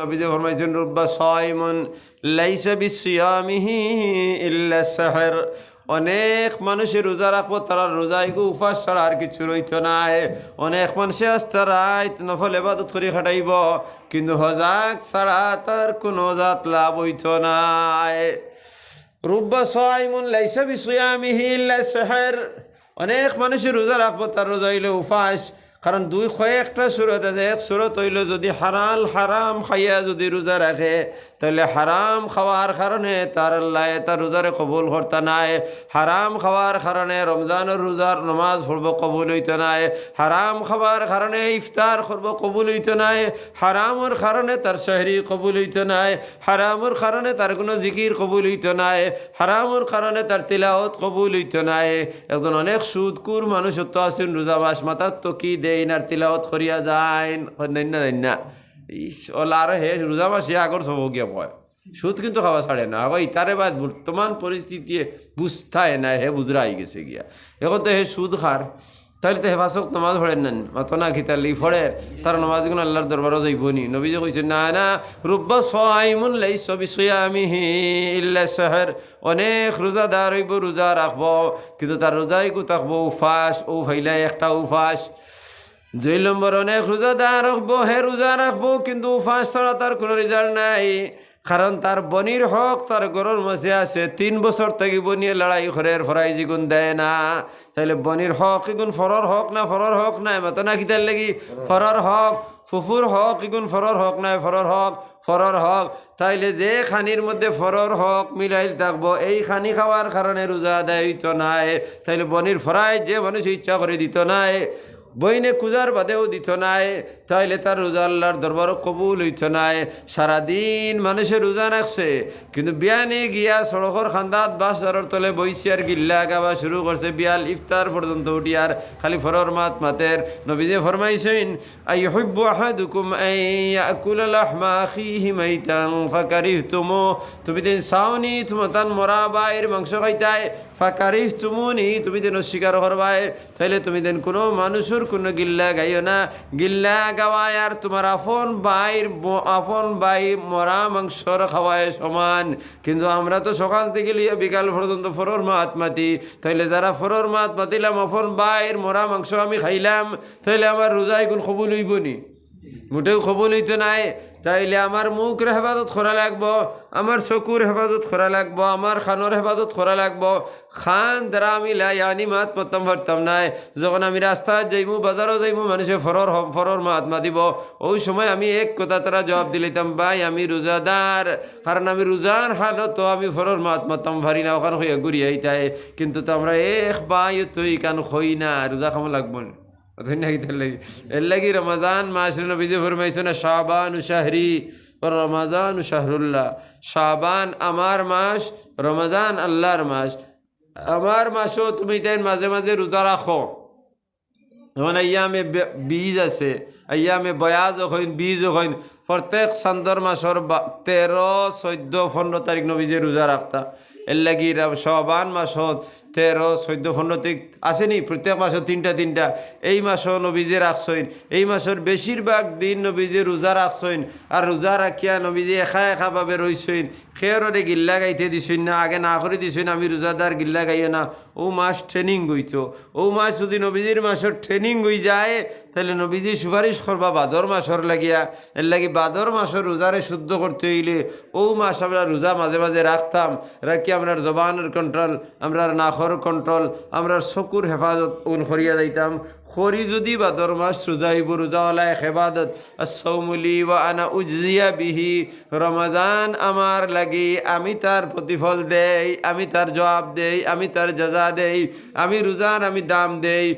নবীজি ফরমাইছেন, রুব্বা সাইমন লাইসা বিসিয়ামিহি ইল্লা সাহর। অনেক মানুষের রোজা রাখব, তারা রোজাই গো উপাস ছাড়া আর কিছু রইত নাই অনেক মানুষে আস্তা রাইত নফল এবাদত করে খাটাইব, কিন্তু হজাক ছাড়া তার কোনো জাত লাভ হইত নাই রুব্বা সাইমুন লাইসা বিসিয়ামিহি ইল্লা সাহর। অনেক মানুষের রোজা রাখব, তার রোজা হইলে উপাস কারণ দুই কয়েকটা সুরত আছে এক সুরত হইল যদি হারাল হারাম খাইয়া যদি রোজা রাখে, তাহলে হারাম খাওয়ার কারণে তার আল্লাহ তার রোজারে কবুল করতে নাই, হারাম খাওয়ার কারণে রমজানের রোজার নমাজ পড়ব কবুল হইতে নাই, হারাম খাওয়ার কারণে ইফতার করব কবুল হইতে নাই, হারামর কারণে তার শহরি কবুল হইতে নাই, হারামর কারণে তার কোনো জিকির কবুল হইতে নাই, হারামর কারণে তার তিলাওত কবুল হইতে নাই। একজন অনেক সুদকুর মানুষ তো আছেন রোজা বাস মাতার তো কি দেন আর তিলাওত করিয়া যায় না দেন না ইস ওলা আর হে রোজা মাসে আগর সব গিয়া সুদ কিন্তু খাওয়া ছাড়ে না। আবার ইতারে বাদ বর্তমান পরিস্থিতি বুঝতায় না হে বুঝরা আই গেছে গিয়া। এখন তো হে সুদ খার তাহলে তো হেফাসক নমাজ পড়েন না, মাতো না খিতার লি ফড়ে তার নমাজগুলো আল্লাহর দরবারও যাইব নি। নবী যে কইছে না না রুব্বা সাইমুন লাইস বিসয়ামিহি ইল্লা সাহর অনেক রোজাদার হইব রোজা রাখব কিন্তু তার রোজাই কু থাকব উফাস ও ফাইলাই একটা উফাস দুই নম্বর, অনেক রোজাদার রাখব, হে রোজা রাখব, কিন্তু উফাস ছাড়া তার কোনো রেজাল্ট নাই। কারণ তার বনির হক, তার গরুর মধ্যে আছে। তিন বছর থেকে বনিয়ে লড়াই করে ফরাই জিগুন দেয় না। তাইলে বনির হক ইগুন ফরর হক না, ফরর হক নাই মতো না কিতার লাগি ফরর হক, ফুফুর হক ইগুন ফরর হক নাই ফরর হক ফরর হক। তাইলে যে খানির মধ্যে ফরর হক মিলাইল থাকব, এই খানি খাওয়ার কারণে রোজা দেয় হইতো নাই। তাইলে বনির ফরাই যে মানুষ ইচ্ছা করে দিত নাই। বইনে কুজার বাদেও দিত নাই, তাইলে তার রোজা আল্লাহর দরবারও কবুল হইত নাই। সারাদিন মানুষের রোজা রাখছে, কিন্তু বিয়ানে গিয়া সড়কর খান্দাত বাসারর তলে বইছে আর গিল্লা গাবা শুরু করছে। বিয়াল ইফতার পর্যন্ত উঠিয়ার খালি ফরর মাত মাতের নবীজে ফরমাইছেন আই হইব্বু আহাদুকুম আই ইয়াকুল লাহমা আখিহি মাইতান ফাকারিহতুমু। তুমি দিন সাউনি তুমতান মরা বাইর মাংস খাইতাই ফাকারিহতুমুনি, তুমি দিন অস্বীকার করবাই তাইলে তুমি দিন কোনো মানুষের কোনো গিল্লা গাইও না। গিল্লা গাওয়ায় আর তোমার আপন বাইর আফন বাই মরা মাংসর খাওয়ায় সমান। কিন্তু আমরা তো সকাল থেকে লিয়ে বিকাল পর্যন্ত ফরর মাত মাতি। তাইলে যারা ফরর মাত মাতিলাম, আপন বাইর মরা মাংস আমি খাইলাম, তাইলে আমার রোজায় কোন খবর লইব নি মোটেও খবর হইতো নাই। তাইলে আমার মুখের হেফাজত করা লাগবো, আমার চকুর হেফাজত করা লাগবো, আমার খানোর হেফাজত করা লাগবো। খান দ্বারা আমি লাইয়ানি মাত মাতাম পারতাম নাই। যখন আমি রাস্তায় যাইমু, বাজারও যাইমু, মানুষে ফরর হম, ফরর মাত মাতিব। ওই সময় আমি এক কথা তারা জবাব দিলিতাম ভাই, আমি রোজাদার। কারণ আমি রোজার হালত আমি ফরর মাত মাতাম পারি না, ওখানে হইয়া ঘুরি আইতাই। কিন্তু তো আমরা এক বাই তুই কান হই না, রোজা খামো লাগবো না। ধন্যবাদ লাগি এর লাগি রমাজান মাসের নবীজি ফরমাইছে না শাবান শাহরি রমাজান শাহরুল্লাহ শাবান আমার মাস রমাজান আল্লাহর মাস আমার মাসও তুমি তাই মাঝে মাঝে রোজা রাখো যেমন আয়ামে বীজ আছে আয়ামে বয়াজ হইন বীজ হইন প্রত্যেক চান্দর মাসর তেরো চৈদ্য পনেরো তারিখ নবীজে রোজা রাখতা এর লাগি শাবান মাসত তেরো চৈদ্য পনেরো তারিখ আসেনি, প্রত্যেক মাসে তিনটা তিনটা। এই মাসও নবীজে রাখছইন এই মাসের বেশিরভাগ দিন নবীজে রোজা রাখছইন আর রোজা রাখিয়া নবীজে একা একা ভাবে রইছইন খেয়রে গিল্লা গাইতে দিছইন না, আগে না করে দিছইন আমি রোজাদার গিল্লা গাইও না। ও মাস ট্রেনিং গইতো ও মাস যদি নবীজির মাসের ট্রেনিং হয়ে যায়, তাহলে নবীজি সুপারিশ করবা বাদর মাসর লাগিয়া। এর লাগি বাদর মাসের রোজারে শুদ্ধ করতে হইলে ও মাস আমরা রোজা মাঝে মাঝে রাখতাম। রাখি আমরা জবানের কন্ট্রোল আমরা নাখর কন্ট্রোল আমরা চকুর হেফাজত উন করিয়া যাইতাম। খরি যদি বাদর মাস রোজাইব রোজাওয়ালায় হেফাজত সৌমুলি ওয়া আনা উজিয়া বিহি রমজান আমার লাগি আমি তার প্রতিফল দেই আমি তার জবাব দেই আমি তার যাজা দেই আমি রোজার আমি দাম দেই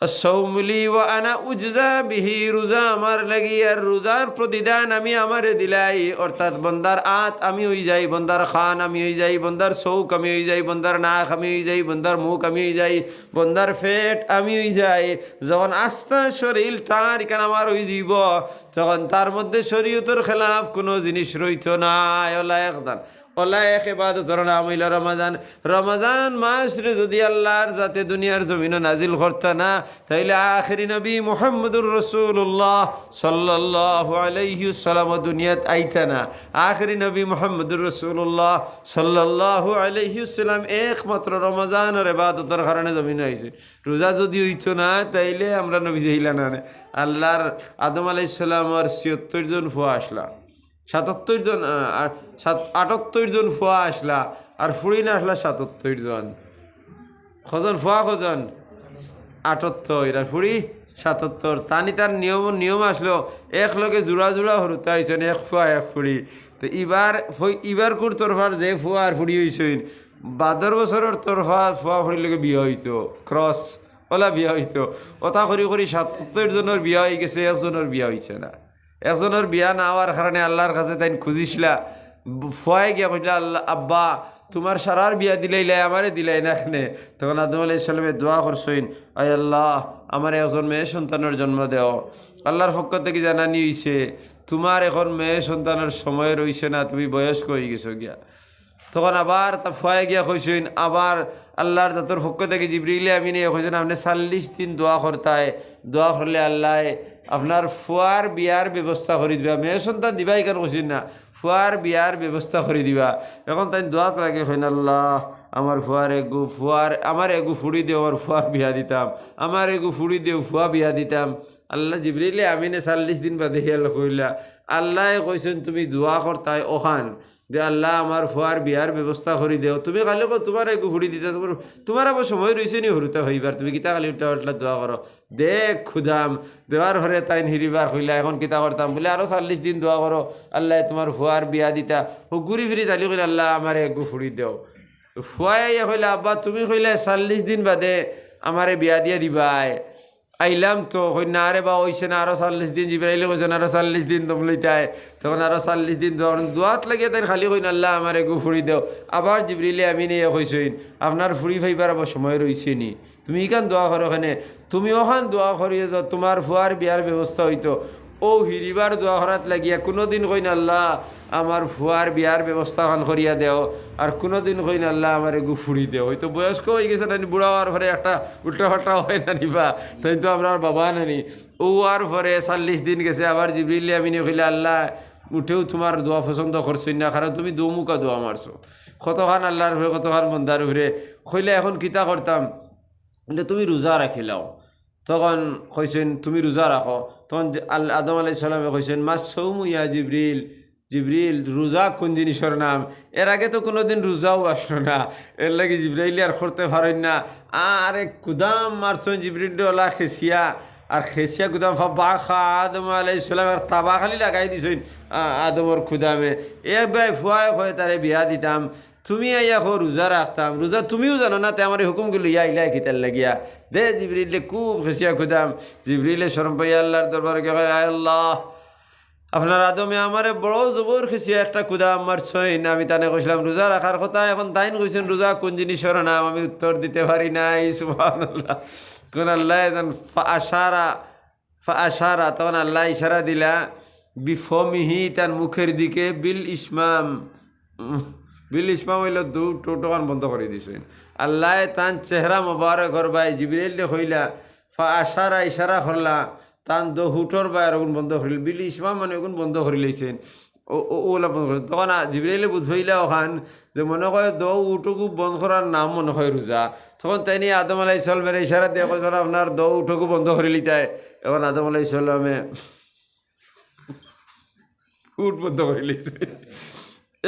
সৌমলি ও আনা উজজা বিহি রোজা আমার লাগি, আর রোজার প্রতিদান আমি আমারে দিলাই। অর্থাৎ বন্দার আত আমি হয়ে যাই, বন্দার খান আমি হয়ে যাই, বন্দার চৌক আমি হয়ে যাই, বন্দার নাক আমি হয়ে যাই, বন্দার মুখ আমি হয়ে যাই, বন্দার ফেট আমি হয়ে যাই। যখন আস্তা শরীর তার ইকান আমার হয়ে যাব তখন তার মধ্যে শরীয়তের খেলাফ কোনো জিনিস রইত না ওলা একদান ওলা এক এবাদতর নাম হইল রমাজান। রমাজান মাস রে যদি আল্লাহর যাতে দুনিয়ার জমিন নাজিল করতে না, তাইলে আখেরি নবী মোহাম্মদুর রসুল্লাহ সাল্লাহ আলাইসালাম দুনিয়াত আইতা না। আখেরি নবী মোহাম্মদুর রসুল্লাহ সাল্লাহ আলাইসালাম একমাত্র রমজানের এবাদতর কারণে জমিন আইছে। রোজা যদি হইতো না, তাইলে আমরা নবী জহিলা না। আল্লাহর আদম আলাইসালামর ছিয়ত্তর জন ফুয়া আসলা সাতাত্তর জন আর সাত- আটাত্তর জন ফুয়া আসলা, আর ফুড়ি না আসলা সাতাত্তর জন। কজন ফুয়া, কজন? আটাত্তর, আর ফুড়ি সাতাত্তর। তানি তার নিয়ম নিয়ম আসলো, এক লগে জোড়া জোড়া হরুতা হয়েছেন এক ফুয়া, এক ফুড়ি। তো ইবার ইবার কুর তরফার যে ফুয়া আর ফুড়ি হয়েছেন বাদর বছরের তরফা ফুয়া ফুড়ির লগে বিয়া হইতো, ক্রস, ওলা বিয়া হইতো। ওটা করি করি সাতাত্তর জনের বিয়া হয়ে গেছে, একজনের বিয়া হয়েছে না। একজনের বিয়া না হওয়ার কারণে আল্লাহর কাছে তাই খুঁজিসা ফুয়াই গিয়া কইলা, আল্লাহ, আব্বা, তোমার সারার বিয়া দিলাইলাই আমারে দিলাই না এখানে তখন আদম আলাই সালামে দোয়া করছইন আয় আল্লাহ, আমার একজন মেয়ে সন্তানের জন্ম দেও। আল্লাহর পক্ষ থেকে জানানি হইছে, তোমার এখন মেয়ে সন্তানের সময় রইছে না, তুমি বয়স্ক হয়ে গেছো গিয়া। তখন আবার তা ফুয়াই গিয়া কইসইন, আবার আল্লাহর দাতর পক্ষ থেকে জিবরিলে আমি নিয়ে কইছেন আপনি চাল্লিশ দিন দোয়া করতায়, দোয়া করলে আল্লাহ আপনার ফুয়ার বিয়ার ব্যবস্থা করে দিবা। মেয়ে সন্তান দিবাই কেন কইছেন না, ফুয়ার বিয়ার ব্যবস্থা করে দিবা। এখন তাই দোয়াত লাগে, কইন, আল্লাহ, আমার ফুয়ার এগু, ফুয়ার, আমার এগু ফুড়ি দেও, আমার ফুয়ার বিয়া দিতাম, আমার এগু ফুড়ি দেও, ফুয়া বিয়া দিতাম। আল্লাহ জিবরিলে আমিনে চাল্লিশ দিন বাদে হিয়াল কইলা, আল্লাহ কইছেন তুমি দোয়া করতাই ওখান যে আল্লাহ আমার ফুয়ার বিয়ার ব্যবস্থা করে দেও। তুমি কালি কো তোমার একটু ঘুরি দিতে তোমার তোমার আবার সময় রয়েছে নি হরুতা হইবার, তুমি কিতা কালি উল্টা উল্টা দোয়া করো দেখ খুদাম দেওয়ার ঘরে তাই হিরিবার হইলা এখন কিতা করতাম বলে আরও চল্লিশ দিন দোয়া করো আল্লাহ তোমার ফুয়ার বিয়া দিতা। ও ঘুরি ফিরি চালি কইলে, আল্লাহ আমার একটু ফুড়ি দেও। ফুয়াই কইলা, আব্বা তুমি কইলে চল্লিশ দিন বাদে আমারে বিয়া দিয়া দিবাই। আইলাম তো কই না রে বা ওইছে না আরও চল্লিশ দিন জিব্রাইলে কইছেন আরও চল্লিশ দিন তোমল লইতাই তখন আরও চল্লিশ দিন তখন দোয়াত লাগে তাই খালি কইন আল্লাহ আমার একু ফুড়ি দেও। আবার জিবরিলে আমি নিয়ে কইসইন আপনার ফুড়ি ফাইবার আবার সময় রইছে নি। তুমি ইখান দোয়া করো ওখানে তুমি ওখান দোয়া করিয়ে তো তোমার ফুয়ার বিয়ার ব্যবস্থা হইতো। ও হিরিবার দোয়া করাত লাগিয়া, কোনোদিন কইন আল্লাহ আমার ফুয়ার বিয়ার ব্যবস্থা খান করিয়া দেও আর কোনোদিন কইন আল্লাহ আমার এগু ফুড়ি দেও। হয়তো বয়স্ক হয়ে গেছে নানি বুড়া হওয়ার পরে একটা উল্টা ফাল্টা হয় না নিবা তাই তো আপনার বাবা নানি। ও আর পরে চল্লিশ দিন গেছে আবার জিবরিল্লি আমি কইলে আল্লাহ উঠেও তোমার দোয়া পছন্দ করছি না কারণ তুমি দৌমুকা দোয়া মারছো কতখান আল্লাহর উপরে কতখান বন্দার উপরে কইলে এখন কিতা করতাম তুমি রোজা রাখিলাও তখন কইছেন, তুমি রোজা রাখো। তখন আল আদম আলাই সালামে কইছেন, মা সৌমু ইয়া জিবরিল। জিবরিল, রোজা কোন জিনিসের নাম? এর আগে তো কোনোদিন রোজাও আসলো না। এর লাগে জিবরাইলি আর করতে পারেন না। আরে কুদাম মারছেন জিবরিল ওলা খেসিয়া। আর খেসিয়া কুদাম বা খা আদম আলাই সালাম আর তাবা খালি লাগাই দিছেন আদমর খুদামে। এ ভাই ফুয়ায় হয়ে তারে বিয়া দিতাম। তুমি আইয়া হো, রোজা রাখতাম। রোজা তুমিও জানো না, তে আমার এই হুকুমগুলো ইয়া ইলাই কিতার লাগিয়া। দে জিবরিলে খুব খেসিয়া খুদাম। জিবরিলে শরম পাইয়া আল্লাহর দরবারে কে আল্লাহ। আপনার আদমে আমারে বড় জবর খেসিয়া একটা কুদা আমার ছইন আমি তানে কইছিলাম, রোজা রাখার কথা এখন তাইন কইছেন, রোজা কোন জিনিসের নাম আমি উত্তর দিতে পারি নাই সুবহান আল্লাহ কোন আল্লাহ এজন আশারা আশারা, তখন আল্লাহ ইশারা দিলা বিফমিহি তার মুখের দিকে বিল ইসমাম। বিল ইসমাম হইল দু টোটোখান বন্ধ করে দিছেন। আল্লাহ তান চেহারা মোবারক করবাই জিবিরাইলে হইলা ফা আশারা ইশারা করলা, তান দো হুটর বা এরকম বন্ধ করিল বিল ইসমাম মানে ওগুন বন্ধ করে লইছেন। ওগুলা বন্ধ করে তখন জিবিরাইলে বুঝাইলা ওখান যে মনে করে দো উঠোকু বন্ধ করার নাম মনে হয় রোজা। তখন তাই আদম আলাই সালমের ইশারা দিয়ে কৈছিল আপনার দো উঠোকু বন্ধ করে লিতাই এখন আদম আলাই সাল্লামে উঠ বন্ধ করে লিছে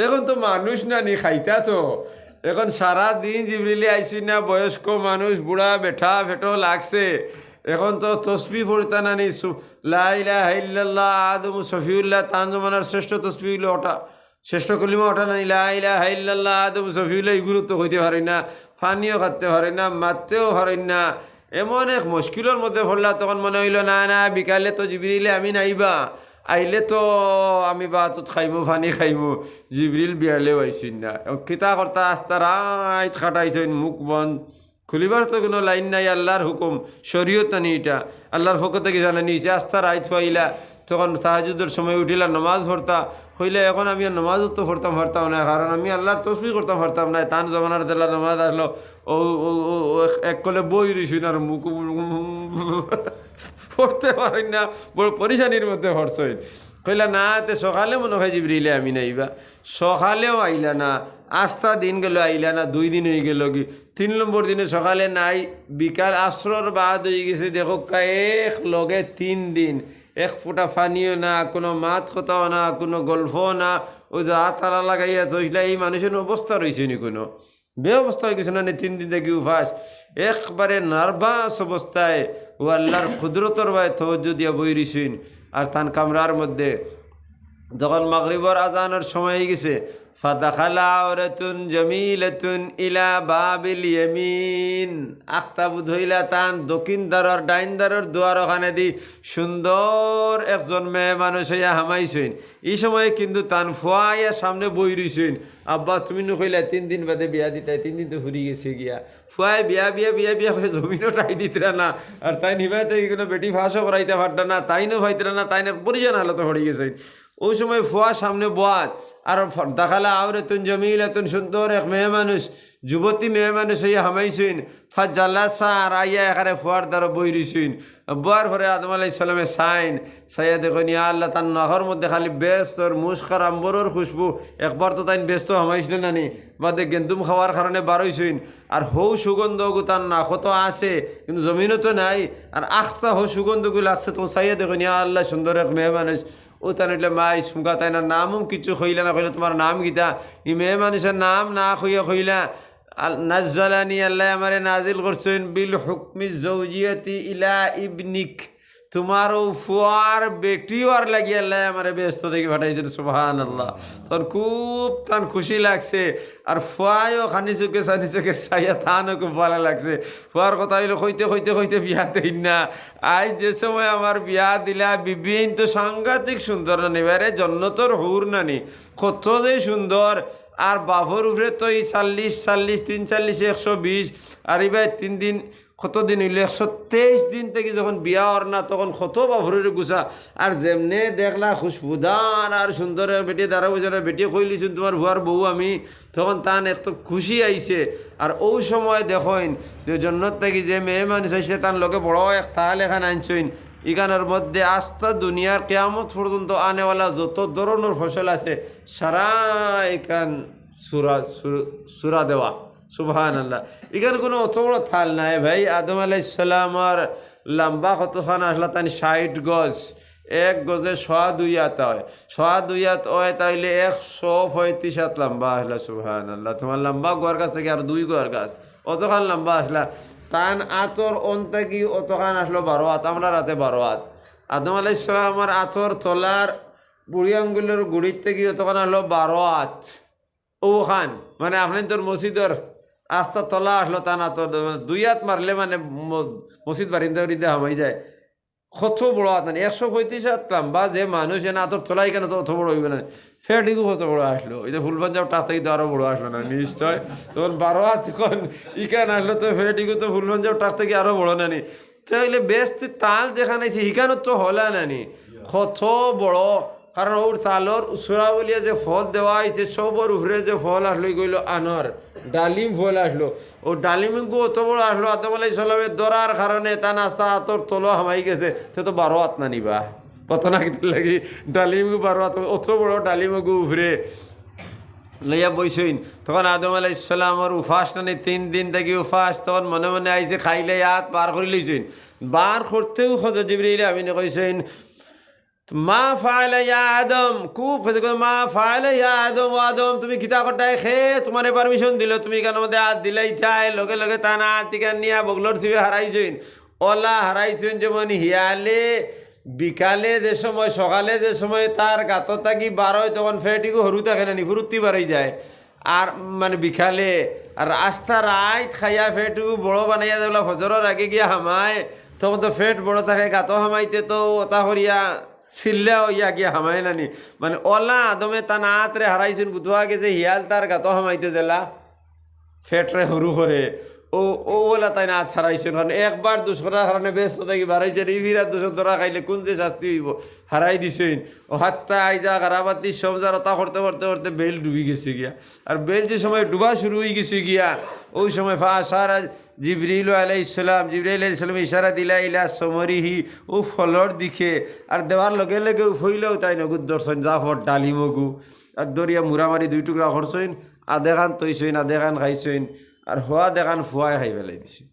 এখন তো মানুষ না, নি খাইতা তো। এখন সারা দিন জিবরিলি আইসি না, বয়স্ক মানুষ, বুড়া, বেঠা ফেটো লাগছে। এখন তো তসবি পড়তা না, নি সু- লা ইলাহা ইল্লাল্লাহ, আদম সফিউল্লাহ তান জমানার শ্রেষ্ঠ তসবি হইল ওটা। শ্রেষ্ঠ কলিমা ওটা না লা ইলাহা ইল্লাল্লাহ, আদম সফিউল্লাহ এগুলো তো হইতে পারে না, ফানিও খাতে পারে না, মারতেও পারে না। এমন এক মুশকিলের মধ্যে পড়লা, তখন মনে হইল, না না, বিকালে তো জিবরিলে আমি নাইবা। আইলে তো আমি বাতুত খাইমু ফানি খাইমু। জিবরিল বিয়ালে হয়েছি না। কিতা কর্তা আস্তা রাইত খাটাইছেন, মুখ বন্ধ। খুলিবার তো কোনো লাইন নাই, আল্লাহর হুকুম। শরীয়ত নানি এটা। আল্লাহর পক্ষ থেকে জানা নিয়েছে, আস্থা রাইত ফাইলা তখন তাহাজুদের সময় উঠিলা, নমাজ পড়তা। হইলে এখন আমি আর নমাজ তো পড়তাম পারতাম না। কারণ আমি আল্লাহর তসবি করতাম পারতাম না। তান জমানার দেলা নমাজ আসলো। ও এক কলে বই রইছি না মুখ পড়তে পারি না। বড় পরিশানির মধ্যে পড়ছই কইলা, না, তে সকালে মনে হয় জিবরিলে আমি নাইবা। সকালেও আইলা না। আস্থা দিন গেল, আইলা না, দুই দিন হয়ে গেল কি? তিন নম্বর দিনে সকালে নাই, বিকাল আশ্রর বাদ হয়ে গেছে, দেখো এক লগে তিন দিন। এক ফুটা ফানিও না, কোনো মাত কথাও না, কোনো গল্পও না। ওই যে আতালা লাগাইয়া থইলা এই মানুষের অবস্থা রয়েছে নি কোনো? বে অবস্থা হয়ে গেছে না তিন দিন দেখি উপাস? একবারে নার্ভাস অবস্থায়, ও আল্লাহর ক্ষুদ্রতর ভাই তহজ্জু দিয়া বই রইছেন। আর তান কামরার মধ্যে, যখন মাগরিবর আজানের সময় হয়ে গেছে ফাদাখালা আওরাতুন জামিলাতুন ইলা বাবিল ইয়ামিন আখতাবু ধইলা তান দক্ষিণ ডাইন দ্বারর দুয়ার ওখানে একজন মেয়ে মানুষ হইয়া হামাইছেন। সময় কিন্তু তান ফুয়াইয়া সামনে বই রইছেন। আব্বা, তুমি নকইলা তিন দিন বাদে বিয়া দিতাই, তিন দিন তো ফুরি গেছে গিয়া। ফুয়াই বিয়া বিয়া বিয়া বিয়া হয়ে জমিনও টাই দিতরা না। আর তাই নিবাইতে কোনো বেটি ফাঁসও করাইতে পারত না, তাইনও ভাইতরা না, তাইনের পরিজন হালতে গেছে ওই সময় ফুয়া সামনে বোয়াত। আর দেখালা আওরে তুন জমিল এতুন সুন্দর এক মেয়ে মানুষ, যুবতী মেয়ে মানুষ হইয়া হামাইছইন ফাজ্জাল্লা সার আইয়া এখানে ফুয়ার দ্বারা বই রইছইন বুয়ার পরে আদম আলাই সালামে সাইন। সাইয়া দেখুন, ইয়া আল্লাহ, তার নখর মধ্যে খালি ব্যস্তর মুস্কার আম্বরের খুশবু। একবার তো তাই ব্যস্ত হামাইছিল নানি। বাদে গেন্দুম খাওয়ার কারণে বারইছইন আর হৌ সুগন্ধগু তার নাকত আছে, কিন্তু জমিনও তো নাই। আর আখতা হৌ সুগন্ধগু লাগছে। তো সাইয়া দেখুন, ইয়া আল্লাহ, সুন্দর এক মেয়ে মানুষ। ও তেন মাই সুগা তাই না নামও কিছু খইলা না হইলে তোমার নাম গীতা ই মেয়ে মানুষের নাম না হইয়া হইলা নাজ্জালানি আল্লাহ আমারে নাজিল করছেন বিল হুকমি জৌজিয়তি ইলা ইবনিক তোমার ও ফুয়ার বেটিও আর লাগি আল্লাহ আমারে ব্যস্ত থেকে পাঠাইছেন সুবহান আল্লাহ তখন খুব তান খুশি লাগছে। আর ফুয়ায়ও খানি চোখে সানি চোখে চাইয়া তানও খুব ভালো লাগছে। ফুয়ার কথা হইল কইতে কইতে কইতে বিয়া দেই না। আজ যে সময় আমার বিয়া দিলা বিভিন্ন তো সাংঘাতিক সুন্দর নানি, বারে জন্নতর হুর নানি। কত যে সুন্দর। আর বাফর উপরে তো এই চাল্লিশ চাল্লিশ, তিন চাল্লিশ, একশো বিশ। আর এবার তিন দিন কত দিন হইল? একশো তেইশ দিন থেকে যখন বিয়া হর না, তখন কত বাফরের গুছা। আর যেমনে দেখলা খুশবুদার আর সুন্দর বেটি দাঁড়া বসে বেটি কইলিছুন, তোমার ভুয়ার বউ আমি। তখন তান এত খুশি আইছে। আর ও সময় দেখইন যে জন্নত থেকে যে মেয়ে মানুষ আইসে তার লোকে বড় এক তাল এখানে আনছইন ইখানের মধ্যে আস্থা দুনিয়ার কেয়ামত পর্যন্ত আনেওয়ালা যত ধরনের ফসল আছে, সারা এখান সুরা সুরা দেওয়া। সুবহান আল্লাহ এখানে কোনো অত বড় থাল নাই ভাই। আদম আলাইসালামর লম্বা কতখান আসলা তান ষাট গজ। এক গজে সোয়া দুই হাত হয়। সোয়া দুই হাত হয় তাইলে একশো পঁয়ত্রিশ হাত লম্বা আসলা সুবহান আল্লাহ তোমার লম্বা গোয়ার কাছ থেকে আর দুই গোয়ার গাছ অতখান লম্বা আসলা। তান আতর অন্তে কি অতখান আসলো বারো হাত? আমরা রাতে বারো হাত। আদম আলাইসালামর আতর তলার বুড়ি আঙ্গুলের গুড়ির থেকে অতখান আসলো বারো হাত? ওখান। মানে আপনি তোর মসজিদর আস্তা তলা আসলো তা না তো দুই হাত মারলে মানে মসজিদ বারিন্দা বারিন্দা হামাই যায়। কত বড় হাত মানে একশো পঁয়ত্রিশ হাত লম্বা যে মানুষ এনে আতর তোলাই কেন তো অত বড় হইবে না। ফেটিকু কত বড় আসলো। এই যে ফুল টাক থেকে তো আরও বড় আসলো না, নিশ্চয়। তখন বারো হাত যখন ইকান আসলো তো ফেটিকু তো ফুল পাঞ্জাব টাক থেকে আরও বড় নানি। তাহলে বেস্ট তাল যেখানে আছে হিকানত তো হলা নানি। কত বড় কারণ ওর তালর উসরা বলিয়া যে ফল দেওয়া হয়েছে সবর উপরে যে ফল আসলো গইল আনর ডালিম ফল আসলো। ও ডালিম গো অত বড় আসলো। আদম আলাই সালামের দরার কারণে তা নাস্তা হাতর তলো হামাই গেছে। সে তো বারো হাত না নিবা কত না কিন্তু লাগি ডালিম বারো হাত, অত বড় ডালিম গো লইয়া বইসইন তখন আদম আলাই ইসলামর উফাস টানে তিন দিন থেকে উফাস তখন মনে মনে আইছে খাইলে হাত পার করে লইছেন বার করতেও খদ জিবরিলে আমি কইছেন মা ইয়া খুব মা ইয়া তুমি তুমি লগে লগে যেমন হিয়ালে, বিকালে যে সময়, সকালে যে সময় তার গাত থাকি বারোয়, তখন ফেটিকু হরু থাকে না ফুরুত্তি বাড়াই যায়। আর মানে বিকালে, আর আস্থা রাইত খাইয়া ফেটুকু বড় বানাইয়া দেবলা ফজরের আগে গিয়া হামায়, তখন তো ফেট বড় থাকে, গাতো হামাইতে তো, ওতা হরিয়া চিল্লা হইয়া গিয়া হামাই নানি। মানে অলা আদমে তা নাতরে হারাইছেন, বুধুয়া গেছে, হিয়াল তার গাত হামাইতে দিলা। ফেটরে হরু কৰে ও ও ওলা তাই না হারাইছেন কারণ একবার দুশোটার কারণে ব্যস্ত থাকি বাড়াইছেন? এই ফিরা দুশো ধরা খাইলে কোন যে শাস্তি হইব? হারাই দিছেন। ও হাতটা আইজা গারাবাতি সমজার ওতা করতে করতে করতে বেল ডুবি গেছে গিয়া। আর বেল যে সময় ডুবা শুরু হয়ে গেছে গিয়া, ওই সময় ফা সারা জিবরিল আলাই ইসলাম জিবরিল আলাই ইসলাম ইশারা দিলা ইলা সমরিহি, ও ফলর দিকে আর দেওয়ার লগে লগে ফইলেও তাই নগুদ দর্শন জাফর ডালিমগু। আর দরিয়া মুরামারি দুই টুকরা করছইন আধে খান তৈছইন আধে খান খাইছইন আর হওয়া দেখান ফুয়াই খাই পেলাই দিছে।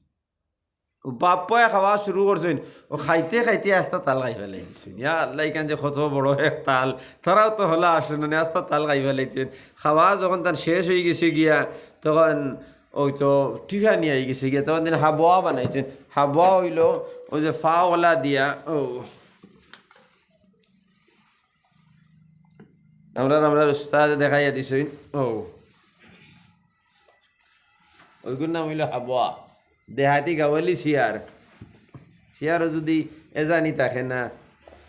বাপ্পায় খাওয়া শুরু করছেন ও খাইতে খাইতে আস্তা তাল খাই ফেলাই দিছেন ইয়া আল্লাহ যে কত বড় এক তাল। তারাও তো হলা আসলে না আস্তা তাল খাই ফেলাইছেন খাওয়া যখন তার শেষ হয়ে গেছে গিয়া, তখন ওই তো টিফা নিয়ে গেছে গিয়া, তখন দিন হাবোয়া বানাইছেন। হাবোয়া হইল ওই যে ফাওয়ালা দিয়া, ও। আমরা আমরা উস্তাদ দেখাইয়া দিছেন ও। ওইগুলোর নাম হইল হাবোয়া। দেহাতি গাওয়ালি শিয়ার। শিয়ারও যদি এজানি থাকে না,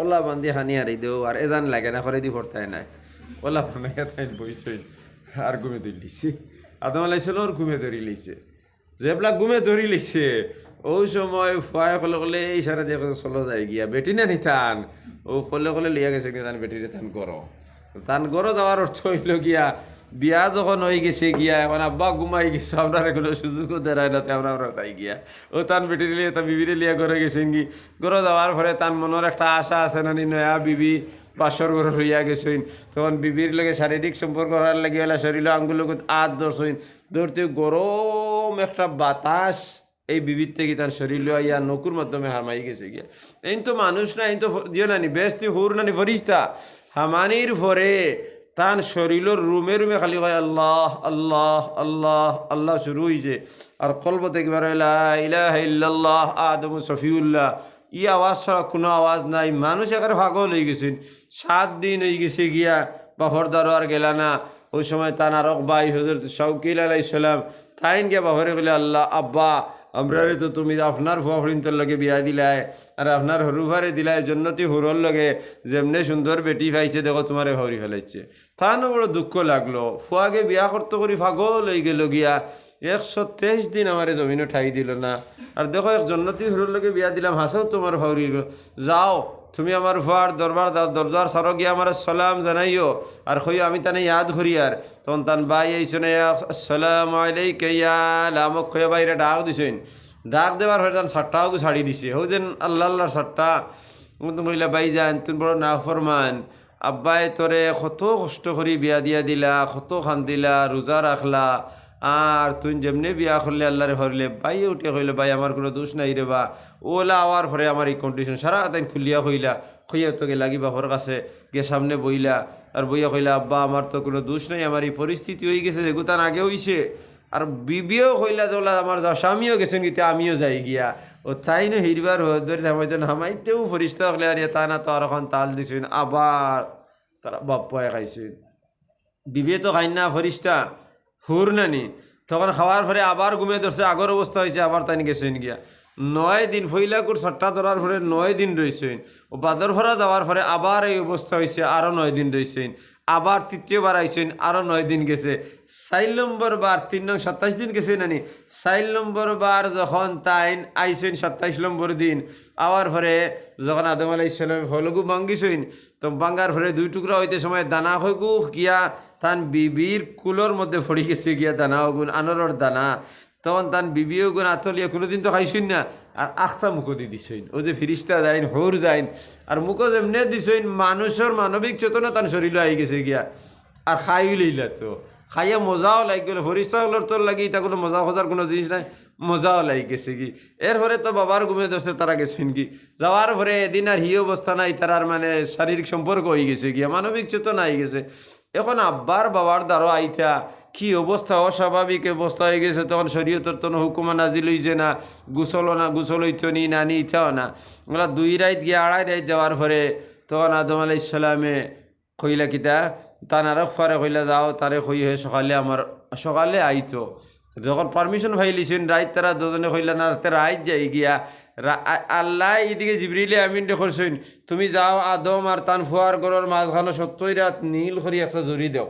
ওলা বান্ধি হানি হারি দেও, আর এজান লাগে না করে দি পড়তায় না ওলা বানাইয়া তাই বইসই আর ঘুমে ধরি লিছে। আদম আলাইছিল ওর ঘুমে ধরি লিছে। যেবিলাক ঘুমে ধরি লিছে। ওই সময় ফুয়াই কলে কলে এই সারা দিয়ে চলো যায় গিয়া। বেটি না নিতান ও কলে কলে লিয়া গেছে তান বেটিরে তান করো তান গরো যাওয়ার অর্থ হইল গিয়া বিয়া যখন হয়ে গেছে গিয়া, এখন আব্বা ঘুমাই গেছে আপনার কোনো সুযোগও দেয় না আমরা আমরা তাই গিয়া। ও তান বেটির লিয়ে, তা বিবিরে লিয়া ঘরে গেছেন কি ঘরে যাওয়ার পরে তার মনের একটা আশা আছে না নি, নয়া বিবি বাসর ঘর হইয়া গেছেন তখন বিবির লগে শারীরিক সম্পর্ক করার লাগে হলে শরীর আঙ্গুল আত ধরছেন ধরতে গরম একটা বাতাস এই বিবির থেকে তার শরীর ইয়া নকুর মাধ্যমে হামাই গেছে গিয়া। এই তো মানুষ না এই তো দিও নানি বেস্তি হুর নানি ফরিস্তা। হামানির ভরে তান শরীরের রুমে রুমে খালি হয়, আল্লাহ আল্লাহ আল্লাহ আল্লাহ শুরু হয়েছে আর কলব থেকে বার ইলাহ ইল্লাল্লাহ, আদম শফিউল্লাহ। ই আওয়াজ ছাড়া কোনো আওয়াজ নাই। মানুষ এখানে পাগল হয়ে গেছেন সাত দিন হয়ে গেছে গিয়া বাফরদারও আর গেলা না। ওই সময় তান আরক বাই হজরত শাউকিল আলাইসালাম তাইন গিয়া বাফরে বলে আল্লাহ, আব্বা আমরারে তো তুমি আপনার ফুয়াফড়িনতর লগে বিয়া দিলায় আর আপনার হরুভারে দিলায় জন্নতি হুরর লগে, যেমনে সুন্দর বেটি পাইছে, দেখো তোমারে হরি ফেলাইছে। থানো বড় দুঃখ লাগল। ফুয়াকে বিয়া করতে করি ফাগল হয়ে গেল গিয়া। একশো তেইশ দিন আমার জমিনে ঠাই দিল না। আর দেখো এক জন্নতি হুরর লগে বিয়া দিলাম হাসাও তোমার হরি যাও। তুমি আমার ফুয়ার দরবার দরবার সারো গিয়া আমার সালাম জানাইও। আর কইও আমি তানে ইয়াদ করি আর। তখন তান বাই আইসনে আসসালাম আলাইকে, ইয়া লামক কয়ে বাইরে ডাক দিছেন। ডাক দেওয়ার হয়ে তান সাতটাও ছাড়ি দিছে। হো যেন আল্লাহ আল্লাহ কিন্তু মহিলা বাই যান তুমি বড় না ফরমান আব্বাই তোরে কত কষ্ট করি বিয়া দিয়া দিলা, কত খান দিলা, রোজা রাখলা। আর তুই যেমনি বিয়া করলে, আল্লাহরে হরিলে বাই উঠে কইলে, ভাই, আমার কোনো দোষ নাই রে বা। ওলা আওয়ার পরে আমার এই কন্ডিশন সারা তাই খুলিয়া কইলা, কইয়া তোকে লাগিবা ঘর কাছে গে সামনে বইলা, আর বইয়া কইলা, আব্বা, আমার তো কোনো দোষ নাই, আমার এই পরিস্থিতি হয়ে গেছে, যে গোতান আগে হইছে। আর বিবিও কইলা তোলা আমার যা স্বামীও গেছেন গীতে, আমিও যাই গিয়া। ও তাই না হিরবার ধরে থামাইতেন হামাইতেও ফরিস্তা হলে, আর, তা না, তো আর এখন তাল দিছেন। আবার তারা বাপ্পায় খাইছেন। বিবে তো খাই না ফরিস্তা। হুর নানি। তখন খাওয়ার পরে আবার ঘুমিয়ে ধরছে, আগর অবস্থা হয়েছে, আবার তাই গেছেন গিয়া। নয় দিন ফইলাকুর সট্টা ধরার পরে নয় দিন রয়েছেন ও বাদর ভরা যাওয়ার পরে আবার এই অবস্থা হয়েছে আরও নয় দিন রয়েছেন আবার তৃতীয়বার আইছেন আরও নয় দিন গেছে। চার নম্বর বার, তিন নং সাতাইশ দিন গেছে নানি চার নম্বর বার যখন তাইন আইছেন সাতাইশ নম্বর দিন আওয়ার পরে যখন আদম আলাই ইসলাম ফলগু ভাঙ্গিছেন তো ভাঙ্গার পরে দুই টুকরা হইতে সময় দানা হইগু, গিয়া তান বিবির কুলোর মধ্যে ফড়ি গেছে, গিয়া দানা ওগুন আনরর দানা। তখন তান বিবিও গুণ আতলিয়া কোনোদিন তো খাইছেন না, আর আখতা মুখো দি দিছেন ও যে ফিরিস্তা যাইন, হোর যাইন, আর মুখো যেমনে দিছেন মানুষের মানবিক চেতনা তান শরীর আই গেছে গিয়া। আর খাই লইলা তো। খাইয়া মজাও লাগি গেল, ফরিস্তা হলোর তোর লাগি এটা কোনো মজা খোঁজার কোনো জিনিস নাই, মজাও লাগি গেছে কি এরপরে তো বাবার ঘুমে দোষে তারা গেছেন কি যাওয়ার পরে এদিন আর হি অবস্থা নাই তারার মানে শারীরিক সম্পর্ক হয়ে গেছে গিয়া, মানবিক চেতনা আই গেছে। এখন আব্বার বাবার দ্বারা আইতা কি অবস্থা? অস্বাভাবিক অবস্থা হয়ে গেছে। তখন শরীয়তর তো হুকুমা নাজিল হইছে না। গুসল না, গুসল হইতো নি, না নিতাও না। ওগুলা দুই রাইত গিয়ে আড়াই রাইত যাওয়ার পরে তখন আদম আলা ইসলামে কইলা কিতা তানারক ফারে কইলা যাও, তারে কই হয়ে সকালে আমার, সকালে আইতো। যখন পারমিশন ফাইলিছেন, রাইত তারা দুজনে কইলা, না তারা আইত যাই গিয়া। আল্লাহ এদিকে জিবরিলে আমিন দেখছেন তুমি যাও আদম আর তান ফুয়ার গড়ের মাঝখানে সত্যই রাত নীল করি একটা জড়ি দেও।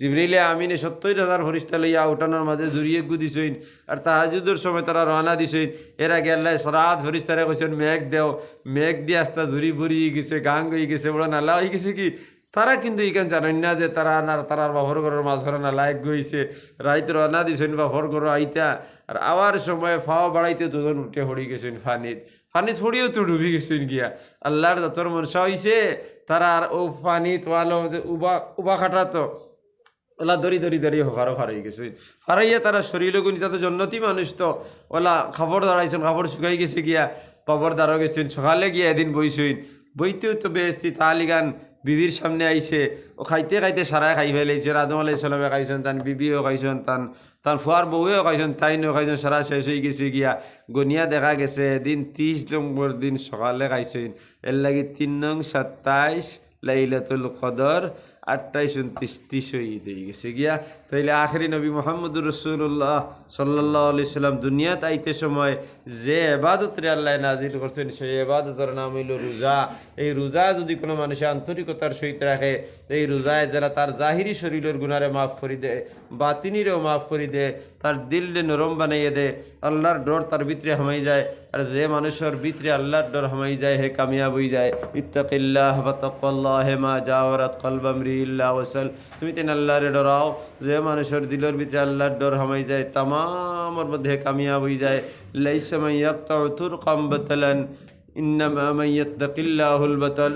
জিবরিলে আমিনে সত্তর হাজার ফরিস্তা লইয়া উঠানোর মাঝে জুড়িয়ে গুদিছইন আর তাহাজুদের সময় তারা রওনা দিছইন এর আগে সরাত ফরিস্তারা কইছেন, মেঘ দেও, মেঘ দিয়ে আস্তা জুড়ি বুড়ি গেছে, গাং হয়ে গেছে। বড় নালা হয়ে গেছে কি? তারা কিন্তু ইখান জানেন না যে তারা না, তারার বাপর ঘরের মাছ ধরে না লাইক গইছে। রাইত রওনা দিছেন বাপর ঘর আইতা, আর আওয়ার সময় ফাওয়া বাড়াইতে দুজন উঠে হড়ি গেছেন ফানিত। ফানি ছড়িয়েও তো ডুবি গেছেন গিয়া। আল্লাহর যতর মনসা হইছে, তারা আর ও ফানিত ওয়ালো উবা উবা খাটা তো, ওলা দড়ি দড়ি দড়ি ফারো ফারাই গেছে ফারাইয়া তারা শরীর গুনি তাতে জন্নতি মানুষ তো, ওলা খাবার দাঁড়াইছেন খাবার শুকাই গেছে গিয়া পাবর দাঁড়ো গেছেন, সকালে গিয়া এদিন বইছইন বইতেও তো বেস্তি তালিগান বিবির সামনে আইসে ও খাইতে খাইতে সারাই খাই ফেলেছে আদম আলাই সালামে খাইছেন তান বিবিও খাইছেন তান তান ফুয়ার বউয়েও খাইছেন তাইনও খাইছেন সারা শেষ হয়ে গেছে গিয়া। গনিয়া দেখা গেছে দিন ত্রিশ নম্বর দিন সকালে খাইছেন এর লাগে তিন নং সাতাইশ লাইলাতুল কদর আটটাইশ উনত্রিশ ত্রিশ ঈদ গেছে গিয়া। তাইলে আখরি নবী মোহাম্মদুর রসুল্লাহ সাল্লাহ আলি সাল্লাম দুনিয়াত আইতে সময় যে এবাদতরে আল্লাহ নাজিল করছেন, সেই এবাদতের নাম হইল রোজা। এই রোজা যদি কোনো মানুষে আন্তরিকতার সহিত রাখে, এই রোজায় যারা তার জাহিরি শরীরের গুণারে মাফ করি দে বাতিনিরেও মাফ করি দে তার দিলরে নরম বানাইয়ে দে আল্লাহর ডর তার ভিতরে হামাই যায় আর যে মানুষের ভিতরে আল্লাহর ডর হামাই যায়, হে কামিয়াব হয়ে যায়, ইত্তাকিল্লাহ বাতাকাল্লাহ হে মা জাওরাত কলবামরি ইল্লা ওসল তুমি তেন আল্লাহরে ডরাও, যে মানুষের দিলের ভিতরে আল্লাহর ডর হামাই যায়, তামামর মধ্যে কামিয়াব হয়ে যায়। লাইসা তুর কম বাতালান, ইন্নামা মাইয়াত্তাকিল্লাহুল বাতাল।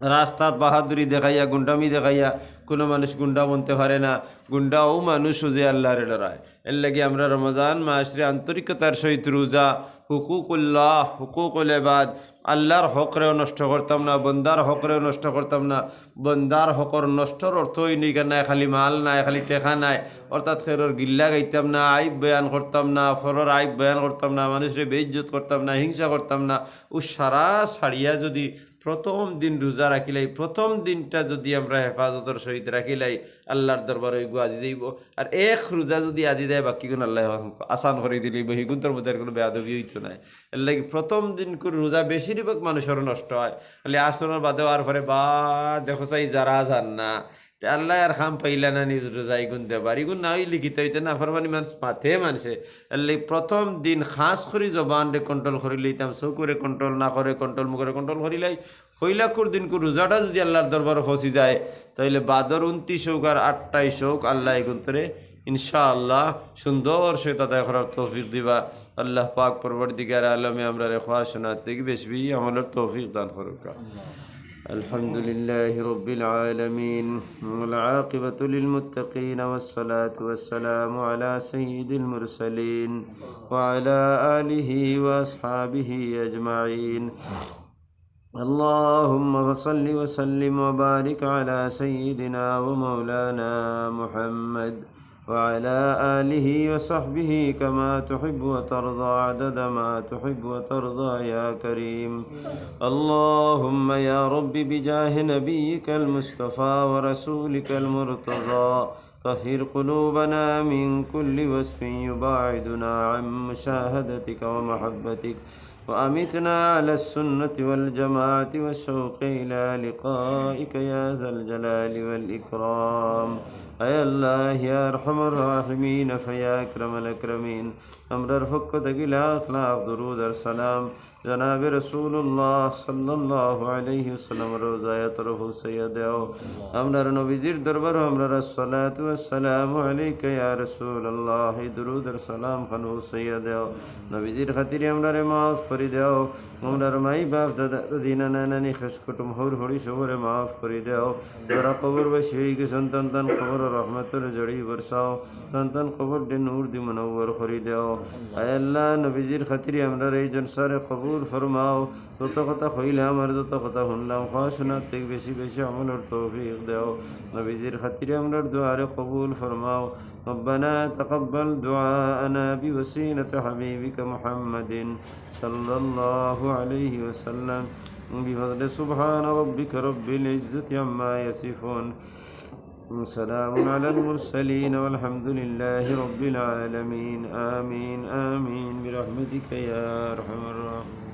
রাস্তাত বাহাদুরি দেখাইয়া, গুন্ডামি দেখাইয়া কোনো মানুষ গুন্ডা বনতে পারে না। গুন্ডাও মানুষ যে আল্লাহরে ডরায় এর লাগে আমরা রমজান মাসরে আন্তরিকতার সহিত রোজা, হুকুকুল্লাহ, হুকুকুল এবাদ আল্লাহর হকরেও নষ্ট করতাম না, বন্দার হকরেও নষ্ট করতাম না। বন্দার হকর নষ্টর অর্থই নিকা নাই খালি মাল নাই, খালি টেকা নাই। অর্থাৎ খেরোর গিল্লা গাইতাম না, আইব বয়ান করতাম না, ফরর আইব বয়ান করতাম না, মানুষের বেইজ্জত করতাম না, হিংসা করতাম না। ও সারা সারিয়া যদি প্রথম দিন রোজা রাখিলাই প্রথম দিনটা যদি আমরা হেফাজতের সহিত রাখিলাই আল্লাহর দরবারে গু আজি দিব আর এক রোজা যদি আজি দেয়, বাকি কোন আল্লাহ আসান করে দিলে গুণতর মধ্যে কোনো বেয়াদবি হইতো নাই। এর লাগে প্রথম দিন করে রোজা বেশিরভাগ মানুষের নষ্ট হয়। খালি আসনের বাদেও আর পরে বা দেখো চাই যারা যান না। আল্লাহ আর খাম পাইলা না নিজ রোজাই গুণ দেবার ইগুন না হইলে লিখিত হইতে না ফরমানি মানুষ মাথে মানুষে এলে প্রথম দিন খাস করি জবান রে কন্ট্রোল করি লইতাম, চকুরে কন্ট্রোল না করে কন্ট্রোল মুখরে কন্ট্রোল করি লাই। হইলাকুর দিন কু রোজাটা যদি আল্লাহর দরবার ফসি যায় তাহলে বাদর উনত্রিশ হোক আর আটটাইশ হোক আল্লাহ এগুন্তরে ইনশাআল্লাহ সুন্দর সে তাদের করার তৌফিক দিবা। আল্লাহ পাক পরবর্তীকার আলমে আমরা রে খোয়া শোনার থেকে বেশি আমলের তৌফিক দান করুকা। الحمد لله رب العالمين والعاقبة للمتقين والصلاة والسلام على سيد المرسلين وعلى آله وأصحابه أجمعين. اللهم صل وسلم وبارك على سيدنا ومولانا محمد. وعلى آله وصحبه كما تحب وترضى عدد ما تحب وترضى يا كريم. اللهم يا رب بجاه نبيك المصطفى ورسولك المرتضى طهر قلوبنا من كل وصف يباعدنا عن مشاهدتك ومحبتك وأمتنا على السنة والجماعة والشوق إلى لقائك يا ذا الجلال والإكرام. আয় আল্লাহ, ইয়া রহমর রাহমিন, ফয়া আকরামল আকরামিন। আমরার ফক্ক তগিলা লাখ দরুদ আর সালাম। জনাব রসুল্লাহ সাল্লাল্লাহু আলাইহি ওয়াসাল্লাম, রোজায়া তরফ হুসাইয়া দেও। আমরার নবীজির দরবার আমরার সালাতু আসসালামু আলাইকা ইয়া রাসূলুল্লাহ দরুদ আর সালাম খান হুসাইয়া দেও। নবীজির খাতিরে আমরারে মাফ করে দেও। আমরার মাই বাপ, দাদা দিনা নানানি খাস কুটুম, হর হরি সবরে মাফ করে দেও। যারা কবর বাসী হয়ে গেছেন সন্তান কবর رحمت جڑی برساؤ تن تن قبول دے نور دی منور خری دیو اے اللہ نبی زیر خطری امر ای جن سارے قبول فرماؤ تو تو قطع خویل امر تو تو قطع ہن لام خاشنا تک بیشی بیشی عمل اور توفیق دیو نبی زیر خطری امر دعا رے قبول فرماؤ ربنا تقبل دعاءنا بوسینة حبیبک محمد صلی اللہ علیہ وسلم بفضل سبحان ربك رب العزة عما يصفون سلام على المرسلين والحمد لله رب العالمين. آمين آمين. برحمتك يا أرحم الراحمين.